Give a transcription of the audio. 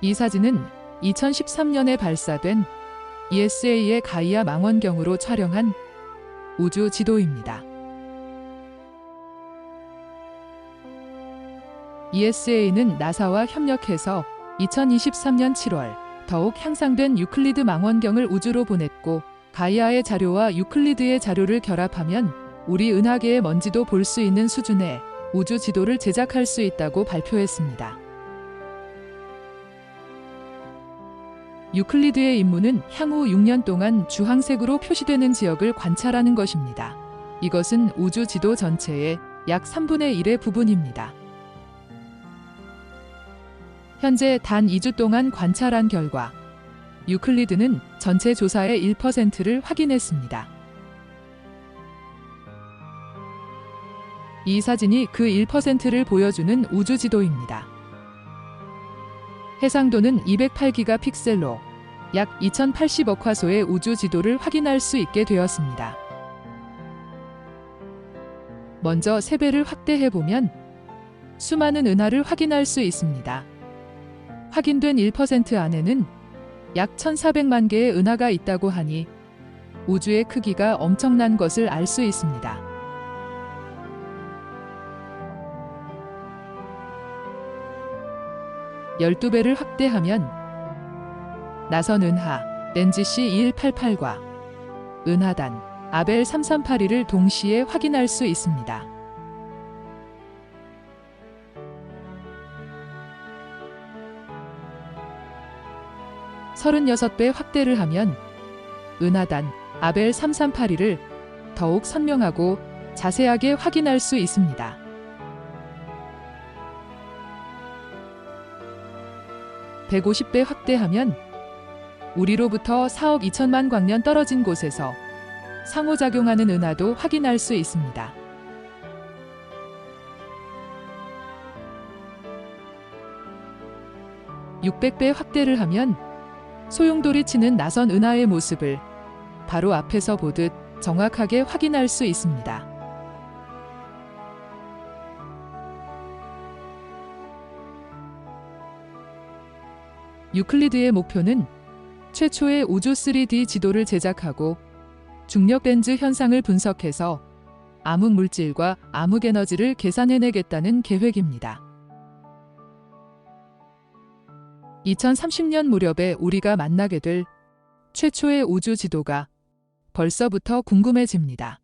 이 사진은 2013년에 발사된 ESA의 가이아 망원경으로 촬영한 우주 지도입니다. ESA는 나사와 협력해서 2023년 7월 더욱 향상된 유클리드 망원경을 우주로 보냈고 가이아의 자료와 유클리드의 자료를 결합하면 우리 은하계의 먼지도 볼 수 있는 수준의 우주 지도를 제작할 수 있다고 발표했습니다. 유클리드의 임무는 향후 6년 동안 주황색으로 표시되는 지역을 관찰하는 것입니다. 이것은 우주 지도 전체의 약 3분의 1의 부분입니다. 현재 단 2주 동안 관찰한 결과 유클리드는 전체 조사의 1%를 확인했습니다. 이 사진이 그 1%를 보여주는 우주 지도입니다. 해상도는 208기가 픽셀로 약 2080억 화소의 우주 지도를 확인할 수 있게 되었습니다. 먼저 세배를 확대해 보면 수많은 은하를 확인할 수 있습니다. 확인된 1% 안에는 약 1400만 개의 은하가 있다고 하니 우주의 크기가 엄청난 것을 알 수 있습니다. 열두 배를 확대하면 나선 은하 NGC 2188과 은하단 아벨 3382를 동시에 확인할 수 있습니다. 서른여섯 배 확대를 하면 은하단 아벨 3382를 더욱 선명하고 자세하게 확인할 수 있습니다. (150배) 확대하면 우리로부터 4억 2천만 광년 떨어진 곳에서 상호작용하는 은하도 확인할 수 있습니다. (600배) 확대를 하면 소용돌이 치는 나선 은하의 모습을 바로 앞에서 보듯 정확하게 확인할 수 있습니다. 유클리드의 목표는 최초의 우주 3D 지도를 제작하고 중력 렌즈 현상을 분석해서 암흑 물질과 암흑 에너지를 계산해내겠다는 계획입니다. 2030년 무렵에 우리가 만나게 될 최초의 우주 지도가 벌써부터 궁금해집니다.